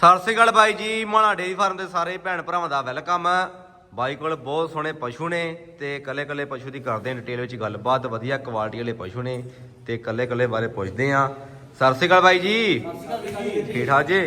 ਸਤਿ ਸ੍ਰੀ ਅਕਾਲ ਬਾਈ ਜੀ ਮਾਣਾ dairy farm ਦੇ ਸਾਰੇ ਭੈਣ ਭਰਾਵਾਂ ਦਾ ਵੈਲਕਮ। ਬਾਈ ਕੋਲ ਬਹੁਤ ਸੋਹਣੇ ਪਸ਼ੂ ਨੇ ਤੇ ਕੱਲੇ ਕੱਲੇ ਪਸ਼ੂ ਦੀ ਕਰਦੇ ਆ ਡਿਟੇਲ ਵਿੱਚ ਗੱਲਬਾਤ ਵਧੀਆ ਕੁਆਲਿਟੀ ਵਾਲੇ ਪਸ਼ੂ ਨੇ ਤੇ ਕੱਲੇ ਕੱਲੇ ਬਾਰੇ ਪੁੱਛਦੇ ਆ ਸਤਿ ਸ੍ਰੀ ਅਕਾਲ ਬਾਈ ਜੀ। ਠੀਕ ਠਾਕ ਜੀ?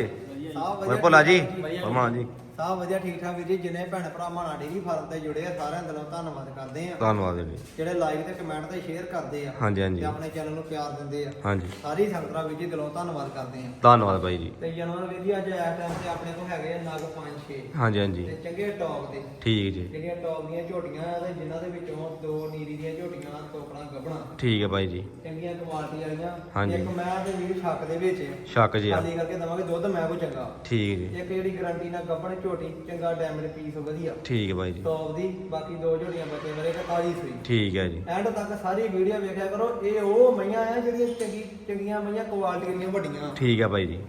ਹੋਰ ਭੋਲਾ ਜੀ? ਹੋਰ ਮਾਣਾ ਜੀ? ਸਭ ਵਧੀਆ ਠੀਕ ਠਾਕ ਵੀਰ ਜੀ। ਜਿੰਨੇ ਭੈਣ ਭਰਾ ਮਾਣਾ ਡੇਰੀ ਫਾਰਮ ਤੇ ਜੁੜੇ ਆ ਸਾਰਿਆਂ ਦਿਲੋਂ ਧੰਨਵਾਦ ਕਰਦੇ ਆ। ਧੰਨਵਾਦ ਜੀ। ਜਿਹੜੇ ਲਾਈਕ ਤੇ ਕਮੈਂਟ ਤੇ ਸ਼ੇਅਰ ਕਰਦੇ ਆ ਹਾਂਜੀ ਤੇ ਹਾਂਜੀ ਆਪਣੇ ਚੈਨਲ ਨੂੰ ਪਿਆਰ ਦਿੰਦੇ ਆ। ਹਾਂਜੀ। ਸਾਰੀ ਸੰਗਤਾਂ ਵੀਰ ਜੀ ਦਿਲੋਂ ਧੰਨਵਾਦ ਕਰਦੇ ਆ। ਧੰਨਵਾਦ ਬਾਈ ਜੀ। ਤੇ ਜਾਨਵਰ ਵੀਰ ਜੀ ਅੱਜ ਇਸ ਟਾਈਮ ਤੇ ਆਪਣੇ ਕੋਲ ਹੈਗੇ ਆ ਨਗ 5-6 ਹਾਂਜੀ ਹਾਂਜੀ। ਤੇ ਚੰਗੇ ਟੌਪ ਦੇ। ਠੀਕ ਜੀ। ਜਿਹੜੀਆਂ ਟੌਪ ਦੀਆਂ ਝੋਟੀਆਂ ਆ ਤੇ ਜਿਨ੍ਹਾਂ ਦੇ ਵਿੱਚੋਂ ਦੋ ਨੀਰੀ ਦੀਆਂ ਝੋਟੀਆਂ ਟੋਕਣਾ ਗੱਭਣਾ। ਠੀਕ ਹੈ ਬਾਈ ਜੀ। ਚੰਗੀਆਂ ਕੁਆਲਿਟੀ ਵਾਲੀਆਂ। ਹਾਂਜੀ। ਇੱਕ ਮੈਂ ਤੇ ਵੀਰ ਛੱਕ ਦੇ ਵਿੱਚ। ਸ਼ੱਕ ਜੀ ਆ। ਕਰਕੇ ਦਵਾਂਗੇ ਦੁੱਧ ਮੈਂ ਕੋ ਚੰਗਾ। ਠੀਕ ਜੀ। ਇੱਕ ਜਿਹੜੀ ਗਾਰੰਟੀ ਨਾਲ ਗੱਭਣ ਝੋਟੀ ਚੰਗਾ ਪੀਸ ਵਧੀਆ। ਠੀਕ ਹੈ ਬਾਈ ਜੀ। ਟੌਪ ਦੀ ਬਾਕੀ ਦੋ ਝੋਟੀਆਂ ਬੱਚੇ ਮੇਰੇ ਤੇ ਤਾਜੀ ਸੂਈ ਠੀਕ ਹੈ ਜੀ। ਐਂਡ ਤੱਕ ਸਾਰੀ ਵੀਡੀਓ ਵੇਖਿਆ ਕਰੋ। ਇਹ ਉਹ ਮਈਆਂ ਆ ਜਿਹੜੀਆਂ ਚੰਗੀ ਚੰਗੀਆਂ ਮਈਆਂ ਕੁਆਲਿਟੀ ਦੀਆਂ ਵੱਡੀਆਂ। ਠੀਕ ਹੈ ਬਾਈ ਜੀ।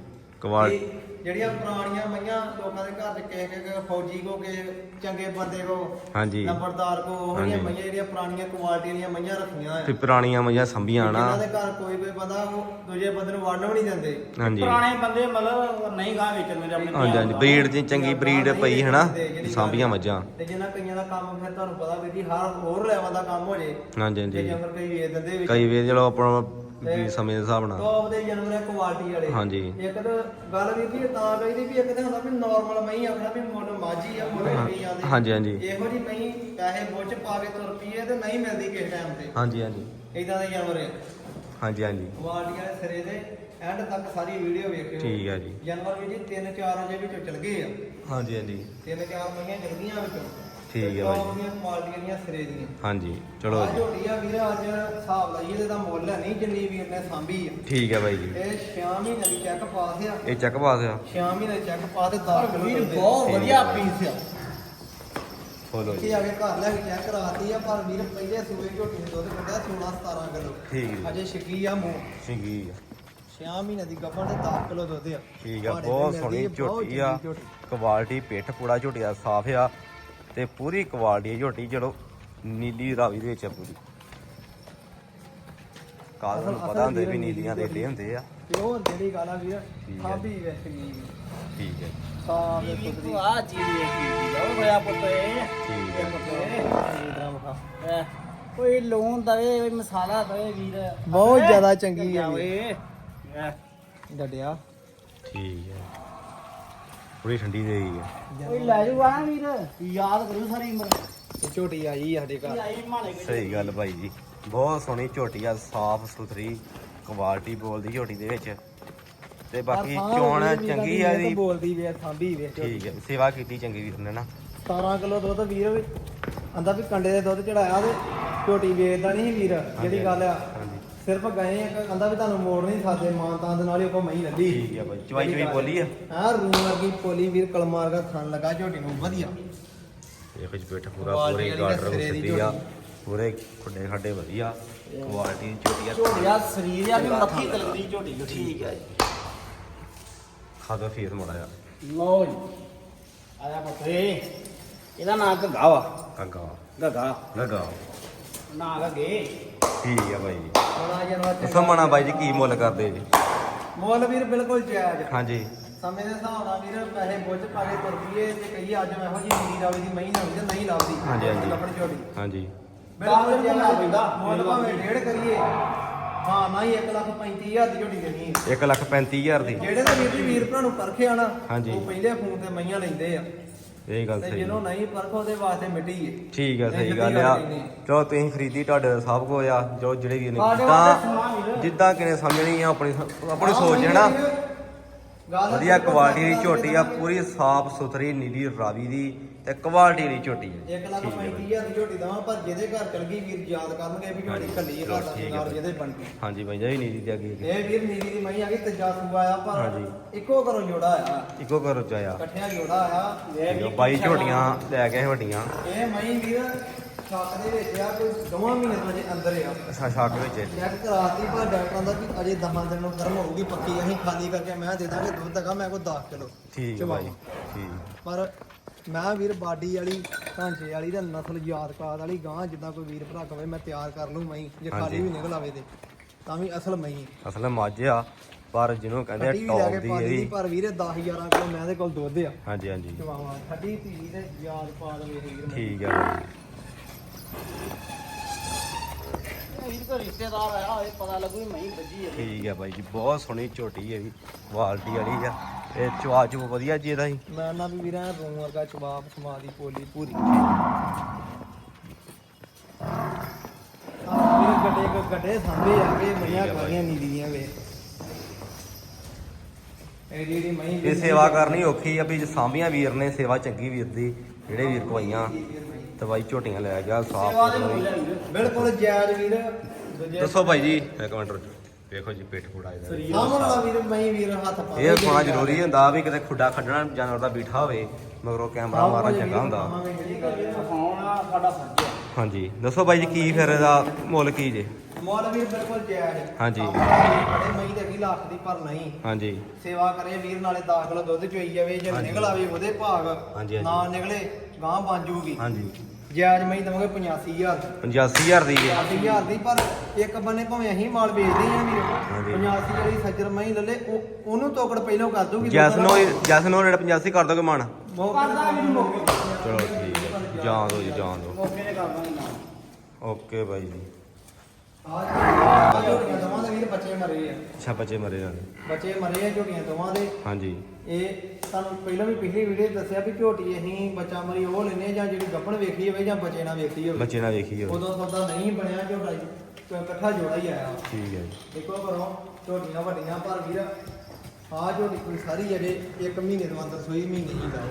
ਕੁਆਲ ਤੇ ਜਿਹੜੀਆਂ ਪੁਰਾਣੀਆਂ ਮਈਆਂ ਲੋਕਾਂ ਦੇ ਘਰ ਦੇ ਕਿਸੇ ਕਿਸੇ ਫੌਜੀ ਕੋ ਕੇ ਚੰਗੇ ਬੰਦੇ ਕੋ ਹਾਂਜੀ। ਨੰਬਰਦਾਰ ਕੋ ਉਹ ਜਿਹੀਆਂ ਹਾਂਜੀ। ਮਈਆਂ ਜਿਹੜੀਆਂ ਪੁਰਾਣੀਆਂ ਕੁਆਲਿਟੀ ਦੀਆਂ ਮਈਆਂ ਰੱਖੀਆਂ ਆ ਤੇ ਪੁਰਾਣੀਆਂ ਮਈਆਂ ਸੰਭੀਆਂ ਨਾ। ਜਿਨ੍ਹਾਂ ਦੇ ਘਰ ਕੋਈ ਕੋਈ ਬੰਦਾ ਉਹ ਦੂਜੇ ਬੰਦੇ ਨੂੰ ਵੜਨ ਵੀ ਨਹੀਂ ਦਿੰਦੇ। ਹਾਂਜੀ। ਪੁਰਾਣੇ ਬੰਦੇ ਮਤਲਬ ਨਹੀਂ ਗਾਂ ਵੇਚਣ ਮੇਰੇ ਆਪਣੇ ਹਾਂਜੀ ਹਾਂਜੀ। ਬਰੀਡ ਦੀ ਚੰਗੀ ਬਰੀਡ ਪਈ ਹੈ ਨਾ ਸਾਂਭੀਆਂ ਮੱਝਾਂ। ਤੇ ਜਿਨ੍ਹਾਂ ਕਈਆਂ ਦਾ ਕੰਮ ਫਿਰ ਤੁਹਾਨੂੰ ਪਤਾ ਵੀ ਜੀ ਹਰ ਹੋਰ ਲੈਵਲ ਦਾ ਕੰਮ ਹੋ ਜੇ। ਹਾਂਜੀ ਜੰਗਲ ਕਈ ਵੇਚ ਦਿੰਦੇ ਵਿੱਚ। ਕਈ ਵੇ ਚਲੋ ਆਪਣਾ ਵੀ ਸਮੇਂ ਦੇ ਹਿਸਾਬ ਨਾਲ। ਟੌਪ ਦੇ ਜਾਨਵਰ ਕੁਆਲਿਟੀ ਵਾਲੇ। ਹਾਂਜੀ। ਇੱਕ ਤਾਂ ਗੱਲ ਵੀ ਵੀ ਤਾਂ ਕਹੀਦੀ ਵੀ ਇੱਕ ਤਾਂ ਹੁੰਦਾ ਵੀ ਨਾਰਮਲ ਮਹੀਂ ਆਪਣਾ ਵੀ ਮੁੱਲ ਮਾਝੀ ਆ ਮੁੱਲ ਵੀ ਜਾਂਦੇ ਹਾਂਜੀ ਹਾਂਜੀ। ਇਹੋ ਜੀ ਮਹੀਂ ਪੈਸੇ ਬੁੱਝ ਪਾ ਕੇ ਤੁਰ ਪਈਏ ਤੇ ਨਹੀਂ ਮਿਲਦੀ ਕਿਸੇ ਟਾਈਮ ਤੇ। ਹਾਂਜੀ ਹਾਂਜੀ। ਇਦਾਂ ਦੇ ਜਾਨਵਰ ਆ। ਹਾਂਜੀ ਹਾਂਜੀ। ਕੁਆਲਿਟੀ ਵਾਲੇ ਸਿਰੇ ਦੇ ਐਂਡ ਤੱਕ ਸਾਰੀ ਵੀਡੀਓ ਵੇਖਿਓ। ਠੀਕ ਹੈ ਜੀ। ਜਾਨਵਰ ਵੀ ਜੀ ਤਿੰਨ ਚਾਰ ਅਜੇ ਵਿੱਚੋਂ ਚਲ ਗਏ ਆ। ਹਾਂਜੀ ਹਾਂਜੀ। ਤਿੰਨ ਚਾਰ ਮਹੀਆਂ ਚਲ ਗਈਆਂ ਵਿੱਚੋਂ। ਠੀਕ ਹੈ ਬਾਈ ਜੀ। ਦੀਆਂ ਕੁਆਲਿਟੀਆਂ ਦੀਆਂ ਸਿਰੇ ਦੀਆਂ। ਹਾਂਜੀ ਚਲੋ ਆ ਜੀ। ਝੋਟੀ ਆ ਵੀਰ ਅੱਜ ਹਿਸਾਬ ਲਾਈਏ ਤੇ ਇਹਦਾ ਮੁੱਲ ਹੈ ਨਹੀਂ ਜਿੰਨੀ ਵੀਰ ਨੇ ਸਾਂਭੀ ਆ। ਠੀਕ ਹੈ ਬਾਈ ਜੀ। ਇਹ 6 ਮਹੀਨੇ ਦੀ ਚੈੱਕ ਪਾਸ ਆ। ਇਹ ਚੱਕ ਪਾਸ ਆ। 6 ਮਹੀਨੇ ਚੈੱਕ ਪਾ ਤੇ 10 ਕਿਲੋ ਵੀਰ ਦੁੱਧ ਬਹੁਤ ਠੀਕ ਵਧੀਆ ਹੈ। ਪੀਸ ਆ। ਖੋਲੋ ਇੱਥੇ ਜੀ ਆ ਕੇ ਘਰ ਲੈ ਕੇ ਚੈੱਕ ਕਰਾਤੀ ਆ ਪਰ ਵੀਰ ਪਹਿਲੇ ਸੂਏ ਝੋਟੀ ਨੇ ਦੁੱਧ ਕੱਢਿਆ 16 17 ਕਿਲੋ। ਠੀਕ ਜੀ। ਅਜੇ ਛਿੱਗੀ ਆ ਮੂੰਹ। ਸਿੰਗੀ 6 ਮਹੀਨੇ ਦੀ ਗੱਭਣ ਤੇ 10 ਕਿਲੋ ਦੁੱਧ ਆ। ਠੀਕ ਆ ਭਾੜੇ ਬਹੁਤ ਸੋਹਣੀ ਬਹੁਤ ਝੋਟੀ ਆ। ਚੰਗੀ ਝੋਟੀ। ਕੁਆਲਿਟੀ ਪਿੱਠ ਪੂੜਾ ਝੋਟੀ ਦਾ ਸਾਫ਼ ਆ। ਤੇ ਪੂਰੀ ਕੁਆਲਿਟੀ ਆ ਝੋਟੀ ਚਲੋ ਨੀਲੀ ਰਾਵੀ ਦੇ ਵਿੱਚ ਆ ਪੂਰੀ। ਕਾਲ ਨੂੰ ਪਤਾ ਹੁੰਦੇ ਵੀ ਨੀਲੀਆਂ ਦੇ ਦੇ ਹੁੰਦੇ ਆ। ਪਿਓਰ ਜਿਹੜੀ ਗੱਲ ਵੀਰ ਹੈ। ਠੀਕ ਹੈ। ਵੇਖੀ ਹੋਇਆ ਪੁੱਤ ਠੀਕ ਹੈ। ਪੁੱਤ ਕੋਈ ਲੂਣ ਦਵੇ ਕੋਈ ਮਸਾਲਾ ਦਵੇ ਵੀਰ। ਬਹੁਤ ਜ਼ਿਆਦਾ ਚੰਗੀ ਆ ਓਏ। ਡੱਡਿਆ। ਠੀਕ ਹੈ। ਪੂਰੀ ਠੰਡੀ ਦੇ ਗਈ ਹੈ ਕੋਈ ਲੈ ਜੂ ਆ ਵੀਰ। ਯਾਦ ਕਰੂ ਸਾਰੀ ਉਮਰ। ਝੋਟੀ ਆਈ ਆ ਸਾਡੇ ਘਰ। ਆਈ ਮਾਲੇ ਸਹੀ ਗੱਲ ਭਾਈ ਜੀ। ਬਹੁਤ ਸੋਹਣੀ ਝੋਟੀ ਆ ਸਾਫ਼ ਸੁਥਰੀ ਕੁਆਲਿਟੀ ਬੋਲਦੀ ਝੋਟੀ ਦੇ ਵਿੱਚ। ਤੇ ਬਾਕੀ ਚੋਣ ਚੰਗੀ ਆ ਇਹਦੀ। ਬੋਲਦੀ ਵੇ ਸਾਂਭੀ ਵੇ ਠੀਕ ਹੈ ਸੇਵਾ ਕੀਤੀ ਚੰਗੀ ਵੀਰ ਨੇ ਨਾ। 17 ਕਿਲੋ ਦੁੱਧ ਵੀਰ ਵੀ ਆਂਦਾ ਵੀ ਕੰਡੇ ਦੇ ਦੁੱਧ ਚੜਾਇਆ ਤੇ ਝੋਟੀ ਵੇਚਦਾ ਨਹੀਂ ਸੀ ਵੀਰ ਜਿਹੜੀ ਗੱਲ ਆ। ਸਿਰਫ ਗਏ ਇੱਕ ਆਂਦਾ ਵੀ ਤੁਹਾਨੂੰ ਮੋੜ ਨਹੀਂ ਸਕਦੇ ਮਾਂ ਤਾਂ ਦੇ ਨਾਲ ਹੀ ਆਪਾਂ ਮਹੀਂ ਲੱਲੀ ਠੀਕ ਹੈ ਭਾਈ ਚਵਾਈ ਚਵਾਈ ਬੋਲੀ ਆ। ਆ ਰੂਮ ਵਰਗੀ ਪੋਲੀ ਵੀਰ ਕਲਮਾਰ ਦਾ ਥਣ ਲਗਾ ਝੋਟੀ ਨੂੰ ਵਧੀਆ। ਇਹ ਕੁਝ ਪੇਟ ਪੂਰਾ ਪੂਰੇ ਦੀ ਸਿੱਧੀ ਆ। ਪੂਰੇ ਖੁੱਡੇ ਖੱਡੇ ਵਧੀਆ ਕੁਆਲਿਟੀ ਦੀ ਝੋਟੀ ਆ। ਝੋੜਿਆ ਸਰੀਰ ਆ ਵੀ ਮੱਥੀ ਤਲਦੀ ਝੋਟੀ ਠੀਕ ਹੈ ਖਾਦਾ ਫੇਸ ਮੜਾ ਆ ਲਓ ਜੀ ਆਇਆ ਇਹ ਇਹਦਾ ਨਾਂ ਘੱਗਾ ਵਾ। ਕੰਗਾ ਘੱਗਾ। ਲਗਾ ਨਾਂ ਘੱਗੇ। ਠੀਕ ਜੀ। ਜਨਵਾ ਬਾਈ ਜੀ ਕੀ ਮੁੱਲ ਕਰਦੇ ਜੀ। ਮੁੱਲ ਵੀਰ ਬਿਲਕੁਲ ਜਾਇਜ਼। ਹਾਂਜੀ। ਸਮੇਂ ਦੇ ਹਿਸਾਬ ਨਾਲ ਵੀਰ ਪੈਸੇ ਬੁੱਝ ਪਾ ਕੇ ਤੁਰ ਪਈਏ ਤੇ ਕਹੀਏ ਅੱਜ ਮੈਂ ਇਹੋ ਜੀ ਨੀਰੀ ਰਾਵੀ ਦੀ ਮਹੀਂ ਨਾ ਹੋਈ ਤੇ ਨਹੀਂ ਲੱਭਦੀ। ਹਾਂਜੀ, ਹਾਂਜੀ। ਲੱਭਣ ਝੋਟੀ ਹਾਂਜੀ। ਬਿਲਕੁਲ ਦਸ ਰੁਪਇਆ ਪੈਂਦਾ। ਮੁੱਲ ਭਾਵੇਂ ਡੇਢ ਕਰੀਏ। ਹਾਂ ਨਾ ਹੀ 1 ਲੱਖ 35000 ਦੀ ਝੋਟੀ ਦੇਣੀ ਹੈ 1 ਲੱਖ 35000 ਦੀ। ਜਿਹੜੇ ਤਾਂ ਵੀਰ ਜੀ ਵੀਰ ਭਰਾ ਨੂੰ ਪਰਖਿਆ ਨਾ ਹਾਂਜੀ। ਉਹ ਪਹਿਲੇ ਫੋਨ ਤੇ ਮਈਆਂ ਲੈਂਦੇ ਆ। ਇਹ ਗੱਲ ਤੇ ਸਹੀ ਜਿਹਨੂੰ ਨਹੀਂ ਪਰਖ ਉਹਦੇ ਵਾਸਤੇ ਮਿੱਟੀ ਏ ਠੀਕ ਹੈ ਸਹੀ ਗੱਲ ਆ। ਚਲੋ ਤੁਸੀਂ ਖਰੀਦੀ ਤੁਹਾਡੇ ਸਭ ਕੋ ਆ। ਜੋ ਜਿਹੜੇ ਵੀ ਨੇ। ਜਿੱਦਾਂ। ਜਿੱਦਾਂ ਕਿਨੇ ਸਮਝਣੀ ਆ ਆਪਣੀ ਆਪਣੀ ਸੋਚ ਹੈ ਨਾ। ਵਧੀਆ ਕੁਆਲਿਟੀ ਦੀ ਝੋਟੀ ਆ ਪੂਰੀ ਸਾਫ਼ ਸੁਥਰੀ ਨੀਲੀ ਰਾਵੀ ਦੀ। ਤੇ ਕੁਆਲਿਟੀ ਦੀ ਝੋਟੀ ਹੈ 1 ਲੱਖ 35000 ਦੀ ਝੋਟੀ ਦਵਾਂ ਪਰ ਜਿਹਦੇ ਘਰ ਚਲ ਗਈ ਵੀਰ ਯਾਦ ਕਰਨਗੇ ਵੀ ਝੋਟੀ। ਕੱਲੀ ਦਾ ਹੈ ਨਾਲ ਭਾਈ। ਜਿਹਦੇ ਬਣ ਗਈ ਹਾਂਜੀ ਭਾਈ ਜੀ ਨੀਲੀ ਦੇ ਅੱਗੇ। ਇਹ ਵੀਰ ਨੀਲੀ ਦੀ ਮਈ ਆ ਗਈ ਤੀਜਾ ਸੂਆ ਆ ਪਰ ਹਾਂਜੀ। ਇੱਕੋ ਘਰੋਂ ਜੋੜਾ ਆ ਇੱਕੋ ਘਰ ਚ ਆਇਆ ਇਕੱਠਿਆਂ ਜੋੜਾ ਆ ਇਹ ਵੀ ਬਾਈ ਝੋਟੀਆਂ ਲੈ ਕੇ ਵੱਡੀਆਂ ਇਹ ਮਈ ਵੀਰ ਛੱਕ ਦੇ ਵਿੱਚ ਆ ਕੋਈ ਦੋਵਾਂ ਮਹੀਨੇ ਤੋਂ ਅਜੇ ਅੰਦਰ ਆ ਅੱਛਾ ਸ਼ਾਕ ਵਿੱਚ। ਚੈੱਕ ਕਰਾਤੀ ਪਰ ਡਾਕਟਰਾਂ ਦਾ ਕਿ ਅਜੇ ਦਹਾਂ ਦਿਨ ਨੂੰ ਗਰਮ ਹੋਊਗੀ ਪੱਕੀ ਅਸੀਂ ਖਾਲੀ ਕਰਕੇ ਮੈਂ ਦੇ ਦਾਂਗੇ ਦੁੱਧ ਹੈਗਾ ਮੈਂ ਕੋਲ 10 ਕਿਲੋ ਠੀਕ ਹੈ ਭਾਈ ਠੀਕ ਪਰ ਮੈਂ ਵੀਰ ਬਾਡੀ ਵਾਲੀ ਢਾਂਚੇ ਵਾਲੀ ਤੇ ਨਸਲ ਯਾਦਕਾਰ ਵਾਲੀ ਗਾਂ ਜਿੱਦਾਂ ਕੋਈ ਵੀਰ ਭਰਾ ਕਵੇ ਮੈਂ ਤਿਆਰ ਕਰ ਲੂੰ ਮਈ ਜੇ ਖਾਲੀ ਹਾਂਜੀ। ਵੀ ਨਿਕਲ ਆਵੇ ਤੇ ਤਾਂ ਵੀ ਅਸਲ ਮਈ ਅਸਲ ਮੱਝ ਆ ਪਰ ਜਿਹਨੂੰ ਕਹਿੰਦੇ ਆ ਟੌਪ ਦੀ ਪਾ ਇਹ ਦੀ ਵੀ ਪਰ ਵੀਰੇ 10 11 ਕਿਲੋ ਮੈਂ ਦੇ ਕੋਲ ਦੁੱਧ ਆ। ਹਾਂਜੀ ਹਾਂਜੀ। ਚਵਾਵਾ ਠੱਡੀ ਧੀ ਤੇ ਯਾਦ ਪਾ ਲਵੇ ਵੀਰ ਠੀਕ ਆ। ਬਾਈ ਵੀਰ ਕੋ ਰਿਸ਼ਤੇਦਾਰ ਆਇਆ ਹੋਏ ਪਤਾ ਲੱਗੂ ਵੀ ਮਹੀਂ ਵੱਜੀ ਹੈ ਠੀਕ ਆ ਬਾਈ ਜੀ ਬਹੁਤ ਸੋਹਣੀ ਝੋਟੀ ਹੈ ਵੀ ਕੁਆਲਿਟੀ ਵਾਲੀ ਆ। ਇਹ ਚਵਾ ਚੁ ਵਧੀਆ ਜੀ ਇਹਦਾ ਹੀ ਮੈਂ ਨਾ ਵੀ ਵੀਰਾਂ ਰੂਮ ਵਰਗਾ ਚਵਾਪ ਸਮਾ ਦੀ ਪੋਲੀ ਪੂਰੀ। ਆ ਵੀਰੇ ਗੱਡੇ ਕੋ ਗੱਡੇ ਸਾਂਭੇ ਆ ਕੇ ਮਈਆਂ ਖਾਣੀਆਂ ਨੀਲੀ ਦੀਆਂ ਵੇ। ਇਹ ਜਿਹੜੀ ਮਈ ਇਹ ਸੇਵਾ ਕਰਨੀ ਔਖੀ ਆ ਵੀ ਜੇ ਸਾਂਭੀਆਂ ਵੀਰ ਨੇ ਸੇਵਾ ਚੰਗੀ ਵੀਰ ਦੀ ਜਿਹੜੇ ਵੀਰ ਕੋਈਆਂ ਤੇ ਬਾਈ ਝੋਟੀਆਂ ਲੈ ਗਿਆ ਸਾਫ਼ ਸੇਵਾ ਦੇ ਮੁੱਲ ਹੈ। ਵੀਰ ਬਿਲਕੁਲ ਜਾਇਜ਼ ਵੀਰ ਦੂਜੇ ਦੱਸੋ ਭਾਈ ਜੀ ਇੱਕ ਮਿੰਟ ਵੇਖੋ ਜੀ ਪੇਟ ਪੂੜਾ ਇਹਦਾ। ਸਾਹਮਣ ਵਾਲਾ ਵੀਰ ਮਈ ਵੀਰ ਹੱਥ ਪਾ ਇਹ ਖਾਣਾ ਜ਼ਰੂਰੀ ਹੁੰਦਾ ਵੀ ਕਿਤੇ ਖੁੱਡਾ ਖੱਡਣਾ ਜਾਨਵਰ ਦਾ ਬੀਠਾ ਹੋਵੇ ਮਗਰੋਂ ਕੈਮਰਾ ਮਾਰਨਾ ਚੰਗਾ ਹੁੰਦਾ। ਖਾਣਾ ਸਾਡਾ ਫਰਜ਼ ਹੈ। ਹਾਂਜੀ। ਦੱਸੋ ਬਾਈ ਜੀ ਕੀ ਫਿਰ ਇਹਦਾ ਮੁੱਲ ਕੀ ਜੇ? ਮੌਲ ਵੀਰ ਬਿਲਕੁਲ ਜਾਇਜ਼ ਹਾਂਜੀ। ਬੜੇ ਮਈ ਦੇ 20 ਲੱਖ ਦੀ ਪਰ ਨਹੀਂ ਹਾਂਜੀ। ਸੇਵਾ ਕਰੇ ਵੀਰ ਨਾਲੇ 10 ਕਿਲੋ ਦੁੱਧ ਚੋਈ ਜਾਵੇ ਜੇ ਹਾਂਜੀ। ਨਿਕਲ ਆਵੇ ਉਹਦੇ ਭਾਗ ਹਾਂਜੀ, ਹਾਂਜੀ। ਨਾ ਨਿਕਲੇ ਗਾਂ ਬਣ ਜੂਗੀ। ਹਾਂਜੀ। ਜਾਇਜ਼ ਮਈ ਦਵਾਂਗੇ 85000 85000 ਦੀ ਹੈ। 80000 ਦੀ ਪਰ ਇੱਕ ਬੰਨੇ ਭਾਵੇਂ ਅਸੀਂ ਮਾਲ ਵੇਚਦੇ ਹਾਂ ਵੀਰ। ਹਾਂਜੀ। 85 ਵਾਲੀ ਸੱਜਰ ਮਈ ਲੱਲੇ ਉਹ- ਉਹਨੂੰ ਤੋਕੜ ਪਹਿਲਾਂ ਕਰ ਦੂਗੀ। ਜੈਸਨੋ ਜੈਸਨੋ ਰੇਟ 85 ਕਰ ਦੋਗੇ ਮਨ। ਕਰਦਾ ਵੀਰ ਮੌਕੇ ਚਲੋ ਠੀਕ ਹੈ। ਜਾਣ ਦੋ ਜੀ ਜਾਣ ਦੋ। ਮੌਕੇ ਤੇ ਕਰ ਦਾਂਗੇ ਨਾਲ। ਓਕੇ ਬਾਈ ਜੀ। ਆਹ ਝੋਟੀਆਂ ਦੋਵਾਂ ਦੇ ਵੀਰ ਬੱਚੇ ਮਰੇ ਆ। ਅੱਛਾ ਬੱਚੇ ਮਰੇ ਨਾਲ ਬੱਚੇ ਮਰੇ ਆ ਝੋਟੀਆਂ ਦੋਵਾਂ ਦੇ। ਹਾਂਜੀ। ਇਹ ਤੁਹਾਨੂੰ ਪਹਿਲਾਂ ਵੀ ਪਿਛਲੀ ਵੀਡੀਓ 'ਚ ਦੱਸਿਆ ਵੀ ਝੋਟੀ ਅਸੀਂ ਬੱਚਾ ਮਰੀ ਉਹ ਲੈਨੇ ਜਾਂ ਜਿਹੜੀ ਗੱਭਣ ਵੇਖੀ ਹੋਵੇ ਜਾਂ ਬੱਚੇ ਨਾਲ ਵੇਖੀ ਹੋਵੇ। ਬੱਚੇ ਨਾਲ ਵੇਖੀ ਹੋਵੇ। ਉਦੋਂ ਸੌਦਾ ਨਹੀਂ ਬਣਿਆ ਝੋਟਾ ਜੀ ਇਕੱਠਾ ਜੋੜਾ ਹੀ ਆਇਆ। ਠੀਕ ਹੈ ਜੀ। ਦੇਖੋ ਕਰੋ ਝੋਟੀਆਂ ਵੱਡੀਆਂ ਪਰ ਵੀਰ ਆਹ ਝੋਟੀ ਕੋਈ ਸਾਰੀ ਜਿਹੜੇ 1 ਮਹੀਨੇ ਤੋਂ ਅੰਦਰ ਸੂਈ ਮਹੀਨੇ ਹੀ ਲਾਓ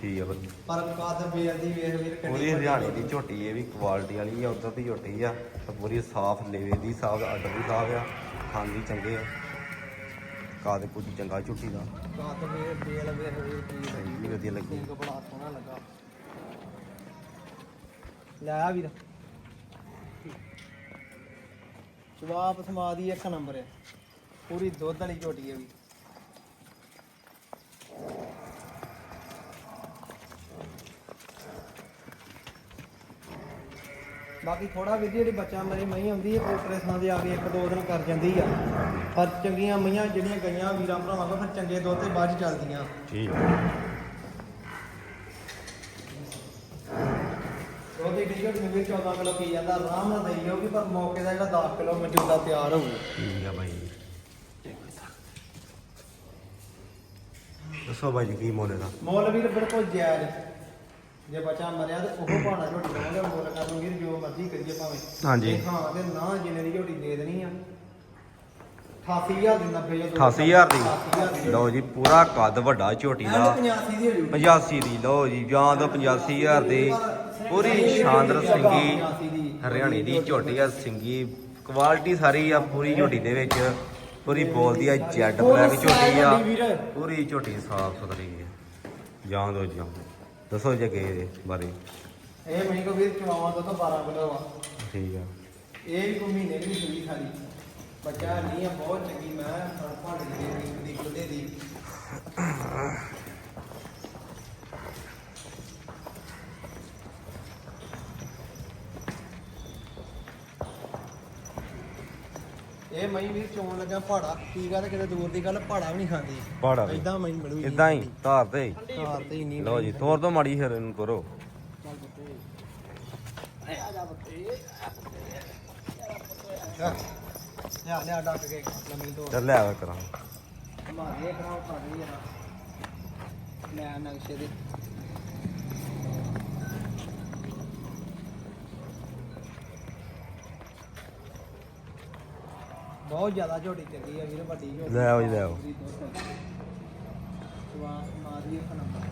ਠੀਕ ਹੈ ਬਾਈ ਪਰ ਕਾਦ ਬੇਲ ਦੀ ਵੇਖ ਵੀਰ ਕਿੰਨੀ ਪੂਰੀ ਹਰਿਆਣੇ ਦੀ ਝੋਟੀ ਇਹ ਵੀ ਕੁਆਲਿਟੀ ਵਾਲੀ ਆ ਉਧਰ ਦੀ ਝੋਟੀ ਆ। ਤੇ ਪੂਰੀ ਸਾਫ਼ ਲੇਵੇ ਦੀ ਸਾਫ਼ ਆਰਡਰ ਦੀ ਸਾਫ਼ ਆ। ਖਾਂਦੀ ਚੰਗੇ ਆ। ਕਾਦ ਕੁਝ ਚੰਗਾ ਝੋਟੀ ਦਾ। ਕਾਦ ਬੇਲ ਬੇਲ ਵੀਰ ਕੀ ਵੀ ਵਧੀਆ ਲੱਗੀ। ਬੜਾ ਸੋਹਣਾ ਲੱਗਾ। ਲੈ ਆ ਵੀਰ। ਜਵਾਬ ਸਮਾਦੀ ਇੱਕ ਨੰਬਰ ਹੈ। ਪੂਰੀ ਦੁੱਧ ਵਾਲੀ ਝੋਟੀ ਹੈ ਵੀ। ਬਾਕੀ ਥੋੜਾ ਵੀ ਜਿਹੜੀ ਬੱਚਾ ਮਰੀ ਮਈ ਆਉਂਦੀ ਹੈ ਕੋਟਰੇ ਥਾਂ ਦੇ ਆ ਕੇ ਇੱਕ ਦੋ ਦਿਨ ਕਰ ਜਾਂਦੀ ਆ। ਪਰ ਚੰਗੀਆਂ ਮਈਆਂ ਜਿਹੜੀਆਂ ਗਈਆਂ ਵੀਰਾਂ ਭਰਾਵਾਂ ਕੋਲ ਫਿਰ ਚੰਗੇ ਦੁੱਧ ਤੇ ਬਾਅਦ ਚ ਚੱਲਦੀਆਂ। ਠੀਕ। ਉਹਦੀ ਟਿਕਟ ਵੀ 14 ਕਿਲੋ ਕੀ ਜਾਂਦਾ ਆਰਾਮ ਨਾਲ ਦੇਈ ਜਾਊਗੀ ਪਰ ਮੌਕੇ ਦਾ ਜਿਹੜਾ 10 ਕਿਲੋ ਮੌਜੂਦਾ ਤਿਆਰ ਹੋਊ। ਠੀਕ ਆ ਬਾਈ। ਦੱਸੋ ਬਾਈ ਜੀ ਕੀ ਮੁੱਲ ਦਾ ਮੁੱਲ ਵੀ ਬਿਲਕੁਲ ਜਾਇਜ਼। ਜੇ ਬੱਚਾ ਮਰਿਆ ਤੇ ਉਹ ਭਾਣਾ ਝੋਟੀ ਦਵਾਂਗੇ ਮੁੱਲ ਕਰ ਦੂੰਗੇ ਜੋ ਮਰਜ਼ੀ ਕਰੀਏ ਭਾਵੇਂ। ਹਾਂਜੀ। ਹਾਂ ਤੇ ਨਾ ਜਿੰਨੇ ਦੀ ਝੋਟੀ ਦੇ ਦੇਣੀ ਆ। 88000 ਦੀ 90 ਜਾਂ 88000 ਦੀ? 88000 ਦੀ। ਲਓ ਜੀ ਪੂਰਾ ਕੱਦ ਵੱਡਾ ਝੋਟੀ ਦਾ। 85 ਦੀ ਹੋ ਜੂ 85 ਦੀ ਲਓ ਜੀ ਜਾਂ ਤਾਂ 85000 ਦੀ। ਪੂਰੀ ਸ਼ਾਨਦਾਰ ਸਿੰਗੀ ਹਰਿਆਣੇ ਦੀ ਝੋਟੀ ਆ ਸਿੰਗੀ। ਕੁਆਲਿਟੀ ਸਾਰੀ ਆ ਪੂਰੀ ਝੋਟੀ ਦੇ ਵਿੱਚ। ਪੂਰੀ ਬੋਲਦੀ ਆ ਜੈਡ ਬਲੈਕ ਝੋਟੀ ਆ। ਪੂਰੀ ਝੋਟੀ ਸਾਫ਼ ਸੁਥਰੀ ਹੈ ਜਾਂ ਦੋ ਜਾਂ ਦੱਸੋ ਜਗੇ ਇਹਦੇ ਬਾਰੇ। ਇਹ ਮੈਨੂੰ ਕੋ ਵੀਰ ਚਵਾਵਾਂ ਤੋਂ 12 ਕਿਲੋ ਆ। ਠੀਕ ਆ। ਇਹ ਵੀ ਕੋਈ ਮਹੀਨੇ ਦੀ ਸੁਣੀ ਖਾਲੀ। ਬੱਚਾ ਨਹੀਂ ਆ ਬਹੁਤ ਚੰਗੀ ਮੈਂ ਹਣ ਭਾਂਡੇ ਦੀ ਦੀ ਖੁੱਲੇ ਦੀ ਇਹ ਮਈ ਵੀ ਚੋਣ ਲੱਗਾ ਪਹਾੜਾ ਠੀਕ ਆ ਤੇ ਕਿਤੇ ਦੂਰ ਦੀ ਗੱਲ ਪਹਾੜਾ ਵੀ ਨਹੀਂ ਖਾਂਦੀ। ਪਹਾੜਾ ਵੀ। ਇਦਾਂ ਮਈ ਮਿਲੂ ਇਦਾਂ ਹੀ ਧਾਰ ਤੇ ਘਰ ਤੇ ਹੀ ਨਹੀਂ ਲਓ ਜੀ ਤੋਰ ਤੋਂ ਮਾੜੀ ਫਿਰ ਇਹਨੂੰ ਕਰੋ। ਆ ਜਾ ਬੱਤੇ। ਲਿਆ ਲਿਆ ਡੱਕ ਕੇ ਲੰਮੀ ਤੋਂ ਚੱਲ ਲੈ ਆ ਕਰਾਂ। ਮਾਰੀਏ ਕਰਾਓ ਖਾਣੀ ਜਰਾ। ਲੈ ਨਕਸ਼ੇ ਦੇ। ਬਹੁਤ ਜ਼ਿਆਦਾ ਝੋਟੀ ਚੰਗੀ ਆ ਵੀਰ ਵੱਡੀ ਝੋਟੀ ਲੈ ਆਓ ਜੀ, ਲੈ ਆਓ। ਸਵਾ ਮਾਰੀਏ ਨੰਬਰ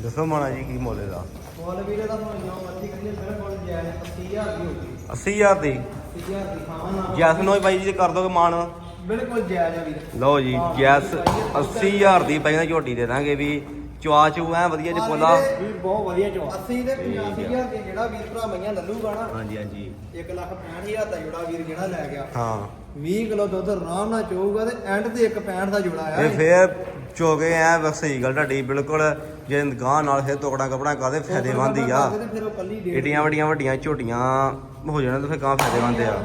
ਦੱਸੋ ਮਾਣਾ ਜੀ ਕੀ ਮੁੱਲ ਦਾ ਮੁੱਲ ਵੀਰੇ ਦਾ ਭਾਵੇਂ ਜੋ ਮਰਜ਼ੀ ਕਰੀਏ ਬਿਲਕੁਲ ਜਾਇਜ਼ 80000 ਦੀ ਹੋਊਗੀ 80000 ਦੀ? 80000 ਦੀ ਖਾਵਾਂ ਨਾ ਜੈਸਨੋ ਬਾਈ ਜੀ ਕਰ ਦੋਗੇ ਮਾਣ? ਬਿਲਕੁਲ ਜਾਇਜ਼ ਆ ਵੀਰ। ਲਓ ਜੀ ਗੈਸ 80000 ਦੀ ਪਹਿਲਾਂ ਝੋਟੀ ਦੇ ਦਾਂਗੇ ਵੀ ਚਵਾ ਚੂ ਐ ਵਧੀਆ ਚ ਪੋਲਾ ਵੀ ਬਹੁਤ ਵਧੀਆ ਚਵਾ। 80 ਤੇ 85000 ਦੇ ਜਿਹੜਾ ਵੀਰ ਭਰਾ ਮਈਆਂ ਲੱਲੂਗਾ ਨਾ ਹਾਂਜੀ ਹਾਂਜੀ। 1 ਲੱਖ 65000 ਦਾ ਜੋੜਾ ਵੀਰ ਜਿਹੜਾ ਲੈ ਗਿਆ। ਹਾਂ। 20 ਕਿਲੋ ਦੁੱਧ ਆਰਾਮ ਨਾਲ ਚੋਊਗਾ ਤੇ ਐਂਡ ਤੇ 165 ਦਾ ਜੋੜਾ ਆਇਆ ਇਹ ਫੇਰ ਚੋਗੇ ਐ ਬਸ ਸਹੀ ਗੱਲ ਤੁਹਾਡੀ ਬਿਲਕੁਲ ਜੇ ਗਾਂ ਨਾਲ ਫੇਰ ਤੋਕੜਾ ਕਪੜਾ ਕਾਦੇ ਫਾਇਦੇਮੰਦ ਹੀ ਆ? ਫਿਰ ਉਹ ਕੱਲੀ ਡੇਢ ਏਡੀਆਂ ਵੱਡੀਆਂ ਵੱਡੀਆਂ ਝੋਟੀਆਂ ਹੋ ਜਾਣ ਤੇ ਫੇਰ ਗਾਂ ਫਾਇਦੇਮੰਦ ਆ?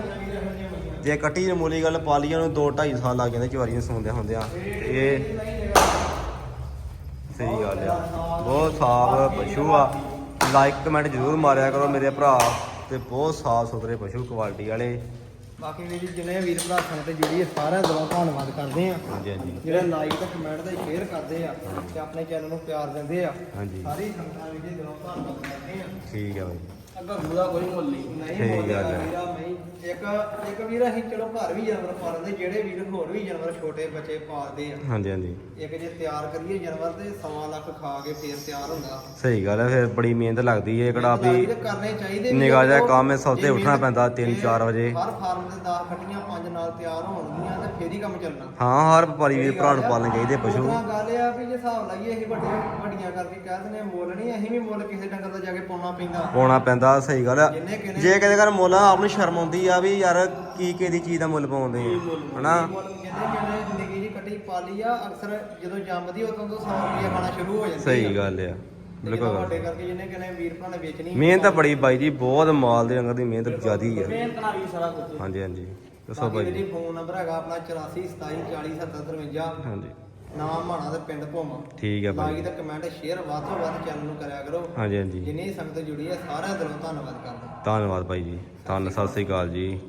ਜੇ ਕੱਟੀ ਦੀ ਮੂਲੀ ਗੱਲ ਪਾਲੀਆਂ ਨੂੰ 2 2.5 ਸਾਲ ਲੱਗ ਜਾਂਦੇ ਚਵਾਰੀ ਨੂੰ ਸੌਂਦੇ ਹੁੰਦੇ ਆ ਤੇ ਇਹ ਸਹੀ ਗੱਲ ਆ। ਬਹੁਤ ਸਾਫ਼ ਪਸ਼ੂ ਆ। ਲਾਈਕ ਕਮੈਂਟ ਜ਼ਰੂਰ ਮਾਰਿਆ ਕਰੋ ਮੇਰੇ ਭਰਾ। ਤੇ ਬਹੁਤ ਸਾਫ਼ ਸੁਥਰੇ ਪਸ਼ੂ ਕੁਆਲਿਟੀ ਵਾਲੇ। ਬਾਕੀ ਵੀ ਜਿੰਨੇ ਵੀਰ ਭਰਾ ਸਾਨੂੰ ਤੇ ਜੁੜੀ ਸਾਰਿਆਂ ਦਾ ਧੰਨਵਾਦ ਕਰਦੇ ਆ ਹਾਂਜੀ ਹਾਂਜੀ। ਜਿਹੜੇ ਲਾਈਕ ਤੇ ਕਮੈਂਟ ਤੇ ਸ਼ੇਅਰ ਕਰਦੇ ਆ ਤੇ ਆਪਣੇ ਚੈਨਲ ਨੂੰ ਪਿਆਰ ਦਿੰਦੇ ਆ। ਹਾਂਜੀ। ਸਾਰੀ ਸੰਗਤਾਂ ਵੀ ਦਿਲੋਂ ਧੰਨਵਾਦ ਕਰਦੇ ਆ ਠੀਕ ਹੈ ਬਾਈ। ਅੱਗਾ ਦਾ ਕੋਈ ਮੁੱਲ ਨਹੀਂ। ਨਹੀਂ ਠੀਕ ਬੋਲਿਆ ਗੱਲ ਹੈ। ਵੀਰਾ ਨਹੀਂ। ਇੱਕ ਇੱਕ ਵੀਰ ਅਸੀਂ ਚਲੋ ਘਰ ਵੀ ਜਾਨਵਰ ਪਾਲਦੇ ਜਿਹੜੇ ਵੀਰ ਹੋਰ ਵੀ ਜਾਨਵਰ ਛੋਟੇ ਬੱਚੇ ਪਾਲਦੇ ਆ। ਹਾਂਜੀ ਹਾਂਜੀ। ਇੱਕ ਜੇ ਤਿਆਰ ਕਰੀਏ ਜਾਨਵਰ ਤੇ ਸਵਾ ਲੱਖ ਖਾ ਕੇ ਫੇਰ ਤਿਆਰ ਹੁੰਦਾ। ਸਹੀ ਗੱਲ ਹੈ ਫਿਰ ਬੜੀ ਮਿਹਨਤ ਲੱਗਦੀ ਹੈ ਕਿਹੜਾ ਵੀ ਤੇ ਕਰਨੇ ਚਾਹੀਦੇ ਵੀ ਨਿਗਾਹ ਜਿਹਾ ਜਦੋਂ ਕੰਮ ਹੈ, ਸੌਦੇ ਜੇ ਉੱਠਣਾ ਮਿਹਨਤ- ਪੈਂਦਾ ਤਿੰਨ, ਜੇ ਚਾਰ ਵਜੇ। ਹਰ ਫਾਰਮ ਦੇ 10 ਖੱਟੀਆਂ ਪੰਜ ਨਾਲ ਤਿਆਰ ਹੋਣਗੀਆਂ ਤੇ ਫੇਰ ਹੀ ਕੰਮ ਚੱਲਣਾ। ਹਾਂ ਹਰ ਵਪਾਰੀ ਵੀਰ ਭਰਾ ਨੂੰ ਪਾਲਣੇ ਚਾਹੀਦੇ ਪਸ਼ੂ। ਉਹਦਾ ਗੱਲ ਆ ਵੀ ਜੇ ਹਿਸਾਬ ਲਾਈਏ ਅਸੀਂ ਵੱਡੀਆਂ ਵੱਡੀਆਂ ਕਰਕੇ ਕਹਿ ਦਿੰਦੇ ਆ ਮੁੱਲ ਨਹੀਂ ਅਸੀਂ ਵੀ ਮੁੱਲ ਕਿਸੇ ਡੰਗਰ ਦਾ ਜਾ ਕੇ ਪਾਉਣਾ ਪੈਂਦਾ। ਪਾਉਣਾ ਪੈਂਦਾ ਸਹੀ ਗੱਲ ਆ। ਜਿੰਨੇ ਕਿਨੇ? ਜੇ ਕਿਤੇ ਘਰ ਮੁੱਲ ਆਪ ਨੂੰ ਸ਼ਰਮ ਆਉਂਦੀ ਆ ਵੀ ਯਾਰ ਕੀ ਕੀ ਦੀ ਚੀਜ਼ ਦਾ ਮੁੱਲ ਪਾਉਂਦੇ ਆ ਹਨਾ ਮੁੱਲ ਜਿੰਨੇ ਕਿਨੇ ਜ਼ਿੰਦਗੀ ਦੀ ਕੱਟੀ ਪਾਲੀ ਆ ਅਕਸਰ ਜਦੋਂ ਜੰਮਦੀ ਉਦੋਂ ਤੋਂ 100 ਰੁਪਏ ਖਾਣਾ ਸ਼ੁਰੂ ਹੋ ਜਾਂਦੀ ਸਹੀ। ਗੱਲ ਆ ਬਿਲਕੁਲ ਜਦੋਂ ਗੱਲ ਵੱਡੇ ਕਰਕੇ ਜਿੰਨੇ ਕਿਨੇ ਵੀਰ ਭਰਾ ਨੇ ਵੇਚਣੀ ਮਿਹਨਤ ਤਾਂ ਬੜੀ ਬਾਈ ਜੀ ਬਹੁਤ ਮਾਲ ਦੇ ਰੰਗਰ ਦੀ ਮਿਹਨਤ ਜ਼ਿਆਦੀ ਆ। ਮਿਹਨਤ ਨਾਲ ਵੀ ਸਾਰਾ ਕੁਝ ਹਾਂਜੀ ਹਾਂਜੀ ਦੱਸੋ ਬਾਈ ਜੀ। ਫੋਨ ਨੰਬਰ ਹੈਗਾ ਆਪਣਾ 84 27 40 70 53 ਹਾਂਜੀ। ਨਾਮ ਮਾਣਾ ਤੇ ਪਿੰਡ ਭੋਮਾ ਠੀਕ ਹੈ ਬਾਈ ਲਾਈਕ ਤੇ ਕਮੈਂਟ ਸ਼ੇਅਰ ਵੱਧ ਤੋਂ ਵੱਧ ਚੈਨਲ ਨੂੰ ਕਰਿਆ ਕਰੋ। ਹਾਂਜੀ ਹਾਂਜੀ। ਜਿੰਨੀ ਸੰਗਤ ਜੁੜੀ ਹੈ ਸਾਰਿਆਂ ਦਿਲੋਂ ਧੰਨਵਾਦ ਕਰਦਾ। ਧੰਨਵਾਦ ਬਾਈ ਜੀ। ਧੰਨ ਸਤਿ ਸ੍ਰੀ ਅਕਾਲ ਜੀ।